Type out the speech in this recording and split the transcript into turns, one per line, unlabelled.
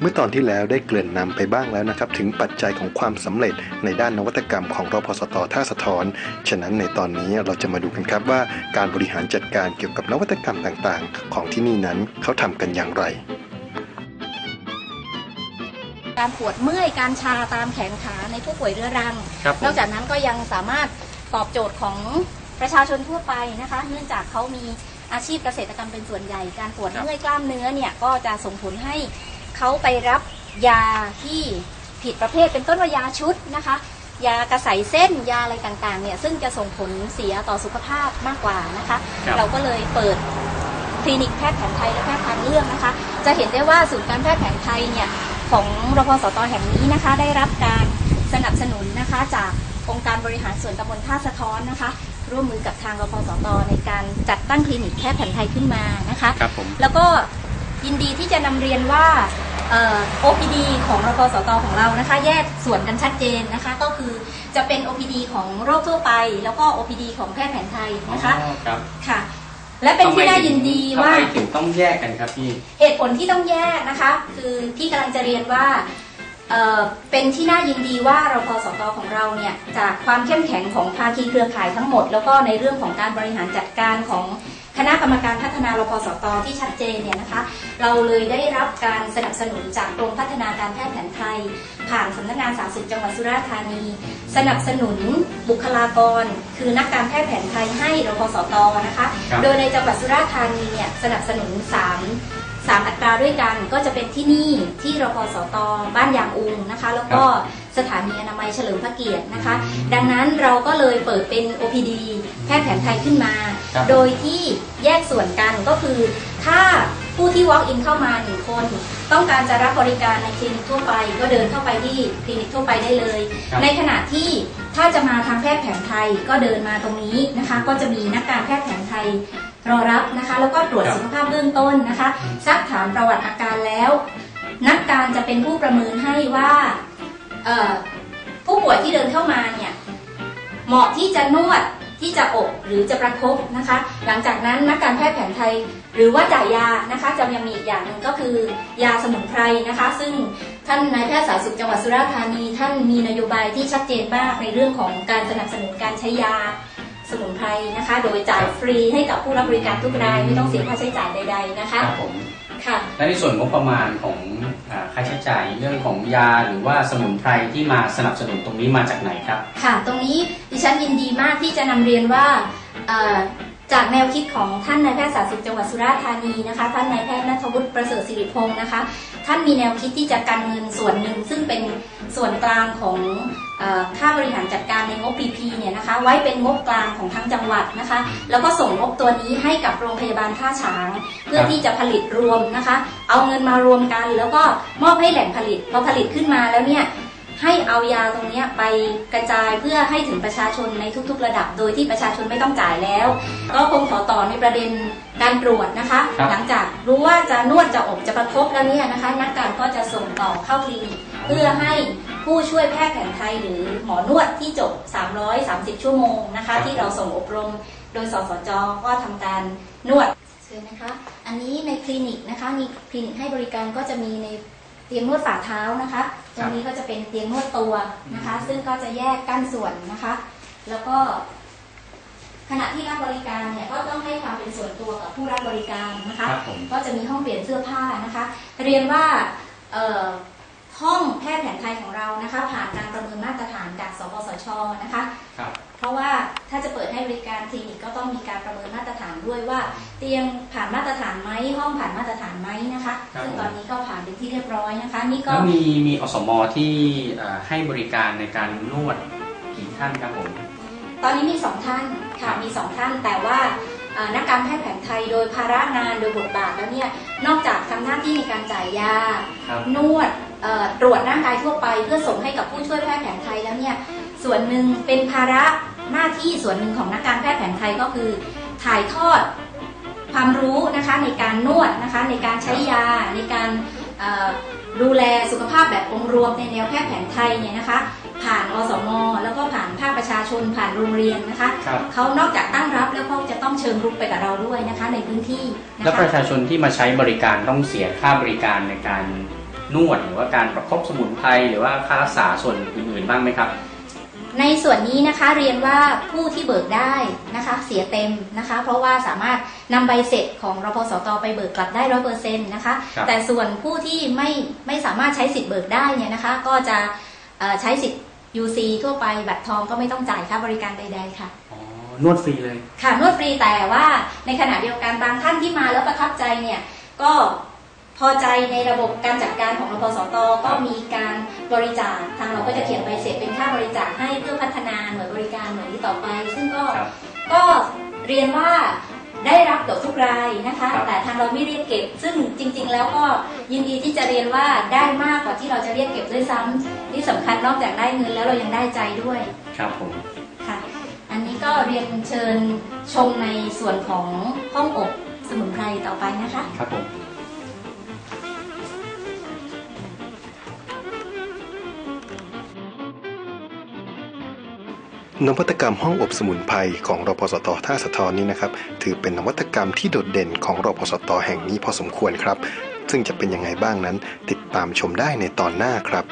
เมื่อตอนที่แล้วได้เกริ่นนำไปบ้างแล้วนะครับ ถึงปัจจัยของความสำเร็จในด้านนวัตกรรมของรพสตท่าสะท้อน ฉะนั้นในตอนนี้เราจะมาดูกันครับว่าการบริหารจัดการเกี่ยวกับนวัตกรรมต่างๆ ของที่นี่นั้นเขาทำกันอย่างไร
การปวดเมื่อยการชาตามแขนขาในผู้ป่วยเรื้อรัง
ครับผม
นอกจากนั้นก็ยังสามารถตอบโจทย์ของประชาชนทั่วไปนะคะ เนื่องจากเขามีอาชีพเกษตรกรรมเป็นส่วนใหญ่ การปวด
ครับ
เมื่อยกล้ามเนื้อเนี่ยก็จะส่งผลให้ เขาไปรับยาที่ผิดประเภทเป็นต้นว่ายาชุดนะคะ ยากระใสเส้นยาอะไรต่างๆเนี่ยซึ่งจะส่งผลเสียต่อสุขภาพมากกว่านะคะ
ครับ
เราก็เลยเปิดคลินิกแพทย์แผนไทยและแพทย์ทางเลือกนะคะ จะเห็นได้ว่าศูนย์การแพทย์แผนไทยเนี่ยของรพสตแห่งนี้นะคะ ได้รับการสนับสนุนนะคะ จากองค์การบริหารส่วนตำบลท่าสะท้อนนะคะ ร่วมมือกับทางรพสตในการจัดตั้งคลินิกแพทย์แผนไทยขึ้นมานะคะ
ครับผม
แล้วก็ ยินดีที่จะนำเรียนว่าเอ่อ OPD ของรพสตของเรานะคะ แยกส่วนกันชัดเจนนะคะ ก็คือจะเป็น OPD ของโรคทั่วไป แล้วก็ OPD ของแพทย์แผนไทยนะคะ
อ๋อครับ
ค่ะ และเป็นที่น่ายินดีว่า
ทำไมถึงต้องแยกกันครับพี่
เหตุผลที่ต้องแยกนะคะ คือที่กำลังจะเรียนว่า เอ่อเป็นที่น่ายินดีว่าเราพสตของเราเนี่ยจากความเข้มแข็งของภาคีเครือข่ายทั้งหมด แล้วก็ในเรื่องของการบริหารจัดการของคณะกรรมการพัฒนารพสตที่ชัดเจนเนี่ยนะคะ เราเลยได้รับการสนับสนุนจากกรมพัฒนาการแพทย์แผนไทย ผ่านสำนักงานสาธารณสุขจังหวัดสุราษฎร์ธานี สนับสนุนบุคลากร คือนักการแพทย์แผนไทยให้รพสตนะคะ
ครับ
โดยในจังหวัดสุราษฎร์ธานีเนี่ยสนับสนุนสามสามอัตราด้วยกันก็จะเป็นที่นี่ที่รพสตบ้านยางอุงนะคะ แล้วก็สถานีอนามัยเฉลิมพระเกียรตินะคะ ดังนั้นเราก็เลยเปิดเป็น OPD แพทย์แผนไทยขึ้นมา
ครับ
โดยที่แยกส่วนกันก็คือ ถ้าผู้ที่ walk in เข้ามาหนึ่งคน ต้องการจะรับบริการในคลินิกทั่วไป ก็เดินเข้าไปที่คลินิกทั่วไปได้เลย
ครับ
ในขณะที่ถ้าจะมาทางแพทย์แผนไทยก็เดินมาตรงนี้นะคะ ก็จะมีนักการแพทย์แผนไทย รอรับนะคะแล้วก็ตรวจ
ครับ
สุขภาพเบื้องต้นนะคะซักถามประวัติอาการแล้ว นักการจะเป็นผู้ประเมินให้ว่าเอ่อผู้ป่วยที่เดินเข้ามาเนี่ยเหมาะที่จะนวดที่จะอบหรือจะประคบนะคะ หลังจากนั้นนักการแพทย์แผนไทย หรือว่าจ่ายยานะคะจะยังมีอีกอย่างหนึ่งก็คือยาสมุนไพรนะคะ ซึ่งท่านนายแพทย์สาธารณสุขจังหวัดสุราษฎร์ธานี ท่านมีนโยบายที่ชัดเจนมากในเรื่องของการสนับสนุนการใช้ยาส มุนไพรนะคะ โดยจ่ายฟรีให้กับผู้รับบริการทุกรายไม่ต้องเสียค่าใช้จ่ายใด ๆ นะคะ
ครับผม
ค่ะ
และในส่วนงบประมาณของอ่าค่าใช้จ่ายเรื่องของยาหรือว่าสมุนไพรที่มาสนับสนุนตรงนี้มาจากไหนครับ
ค่ะ ตรงนี้ดิฉันยินดีมากที่จะนำเรียนว่าเอ่อ จากแนวคิดของท่านนายแพทย์สาธารณสุขจังหวัดสุราษฎร์ธานีนะคะ ท่านนายแพทย์นัทวุฒิประเสริฐสิริพงศ์นะคะ ท่านมีแนวคิดที่จะกันเงินส่วนหนึ่ง ซึ่งเป็นส่วนกลางของค่าบริหารจัดการในงบ PP เนี่ยนะคะ ไว้เป็นงบกลางของทั้งจังหวัดนะคะ แล้วก็ส่งงบตัวนี้ให้กับโรงพยาบาลท่าฉาง เพื่อที่จะผลิตรวมนะคะ เอาเงินมารวมกัน แล้วก็มอบให้แหล่งผลิตพอผลิตขึ้นมาแล้วเนี่ย ให้เอายาตรงเนี้ยไปกระจายเพื่อให้ถึงประชาชนในทุกๆ ระดับ โดยที่ประชาชนไม่ต้องจ่ายแล้ว ก็คงขอต่อในประเด็นการตรวจนะคะ
ครับ
หลังจากรู้ว่าจะนวดจะอบจะประคบแล้วเนี่ยนะคะ นักการก็จะส่งต่อเข้าคลินิกเพื่อให้ผู้ช่วยแพทย์แผนไทยหรือหมอนวดที่จบ 330 ชั่วโมงนะคะ ที่เราส่งอบรมโดยสสจก็ทำการนวดเชิญนะคะ อันนี้ในคลินิกนะคะมีคลินิกให้บริการก็จะมีใน เตียงนวดฝ่าเท้านะคะตรงนี้ก็จะเป็นเตียงนวดตัวนะคะ ซึ่งก็จะแยกกั้นส่วนนะคะ แล้วก็ ขณะที่รับบริการเนี่ยก็ต้องให้ความเป็นส่วนตัวกับผู้รับบริการนะคะ
ครับผม
ก็จะมีห้องเปลี่ยนเสื้อผ้านะคะ เรียนว่าเอ่อห้องแพทย์แผนไทยของเรานะคะ ผ่านการประเมินมาตรฐานจากสปสชนะคะ
ค รับ
เพราะว่าถ้าจะเปิดให้บริการคลินิกก็ต้องมีการประเมินมาตรฐานด้วยว่า เตียงผ่านมาตรฐานไหมห้องผ่านมาตรฐานไหมนะคะ
ครับ
ซึ่งตอนนี้ก็ผ่านเป็นที่เรียบร้อยนะคะ นี่ก็
แล้วมีมีอสมที่อ่าให้บริการในการนวดกี่ท่านครับผม
ตอนนี้มีสองท่านค่ะมีสองท่าน แต่ว่าเอ่อนักการแพทย์แผนไทยโดยภาระงานโดยบทบาทแล้วเนี่ยนอกจากทำหน้าที่ในการจ่ายยา
ครับ
นวดเอ่อตรวจร่างกายทั่วไป เพื่อส่งให้กับผู้ช่วยแพทย์แผนไทยแล้วเนี่ยส่วนหนึ่งเป็นภาระ หน้าที่ส่วนหนึ่งของนักการแพทย์แผนไทยก็คือ ถ่ายทอดความรู้นะคะในการนวดนะคะในการใช้ยาในการเอ่อดูแลสุขภาพแบบองค์รวมในแนวแพทย์แผนไทยเนี่ยนะคะ ผ่านอสมแล้วก็ผ่านภาคประชาชนผ่านโรงเรียนนะคะ
ครับ
เขานอกจากตั้งรับแล้วเขาจะต้องเชิญรุกไปกับเราด้วยนะคะในพื้นที่นะ
แล้ว
คะ
ประชาชนที่มาใช้บริการต้องเสียค่าบริการในการนวดหรือว่าการประคบสมุนไพรหรือว่าค่ารักษาส่วนอื่นๆบ้างไหมครับ
ในส่วนนี้นะคะเรียนว่าผู้ที่เบิกได้นะคะเสียเต็มนะคะ เพราะว่าสามารถนำใบเสร็จของรพสตไปเบิกกลับได้ร้อยเปอร์เซ็นต์นะคะ
ครับ
แต่ส่วนผู้ที่ไม่ไม่สามารถใช้สิทธิ์เบิกได้เนี่ยนะคะ ก็จะเอ่อใช้สิทธิ์ UC ทั่วไปบัตรทองก็ไม่ต้องจ่ายค่าบริการใดๆค่ะ
อ๋อนวดฟรีเลย
ค่ะนวดฟรีแต่ว่าในขณะเดียวกันบางท่านที่มาแล้วประทับใจเนี่ยก็พอใจในระบบการจัดการของรพสตก็มีการ บริจาคทางเราก็จะเขียนใบเสร็จเป็นค่าบริจาคให้เพื่อพัฒนาหน่วยบริการหน่วยนี้ต่อไป ซึ่งก็
ครับ
ก็เรียนว่าได้รับเกือบทุกรายนะคะ
ครับ
แต่ทางเราไม่เรียกเก็บ ซึ่งจริง ๆ แล้วก็ยินดีที่จะเรียนว่าได้มากกว่าที่เราจะเรียกเก็บด้วยซ้ำที่สำคัญนอกจากได้เงินแล้วเรายังได้ใจด้วย
ครับผม
ค่ะ อันนี้ก็เรียนเชิญชมในส่วนของห้องอบสมุนไพรต่อไปนะคะ
ครับผม
นวัตกรรมห้องอบสมุนไพรของรพสตท่าสะทอนนี้นะครับ ถือเป็นนวัตกรรมที่โดดเด่นของรพสตแห่งนี้พอสมควรครับ ซึ่งจะเป็นยังไงบ้างนั้น ติดตามชมได้ในตอนหน้าครับ